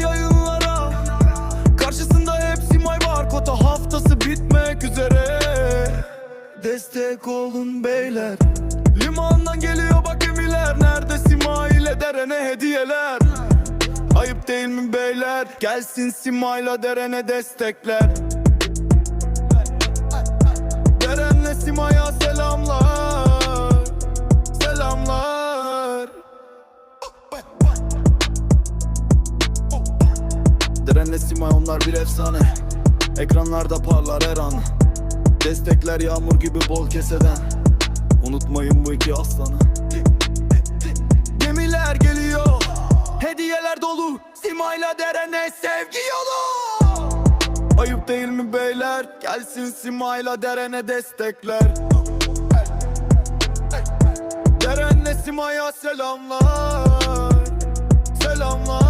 yazar yayınlara. Karşısında hepsi may var kota. Haftası bitmek üzere. Destek olun beyler. Limandan geliyor bak emiler Nerede Sima ile derene hediyeler. Ayıp değil mi beyler? Gelsin Sima ile derene destekler. Derenle Sima'ya selamlar. Selamlar. Derenle Simay onlar bir efsane. Ekranlarda parlar her an. Destekler yağmur gibi bol keseden. Unutmayın bu iki aslanı. Gemiler geliyor. Hediyeler dolu. Simayla derene sevgi yolu. Ayıp değil mi beyler? Gelsin Simayla derene destekler. Derenle Sima'ya selamlar. Selamlar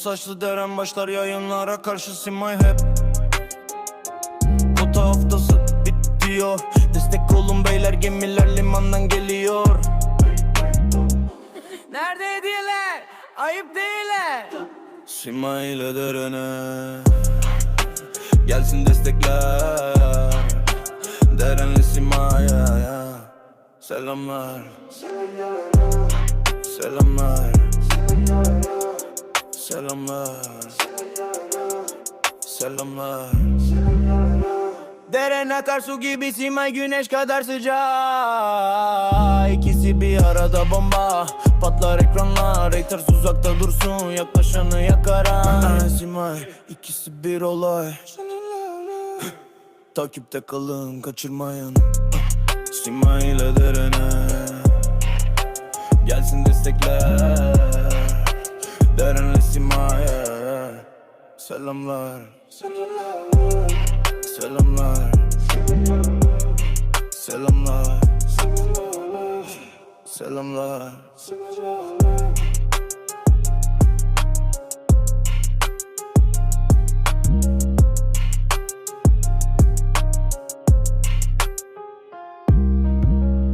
saçlı deren başlar yayınlara karşı simay hep Kota haftası bitiyor. Destek olun beyler gemiler limandan geliyor. Nerede hediyeler? Ayıp değiller. Simay ile derene. Gelsin destekler. Derenli Sima'ya ya. Selamlar. Selamlar Selamlar. Selamlar. Deren akar su gibi simay güneş kadar sıcak. İkisi bir arada bomba. Patlar ekranlar Haters uzakta dursun. Yaklaşanı yakar ha. Simay ikisi bir olay. Takipte kalın kaçırmayın. Simay ile derene. Gelsin destekler Derenle Sima'ya Selamlar. Selamlar. Selamlar. Selamlar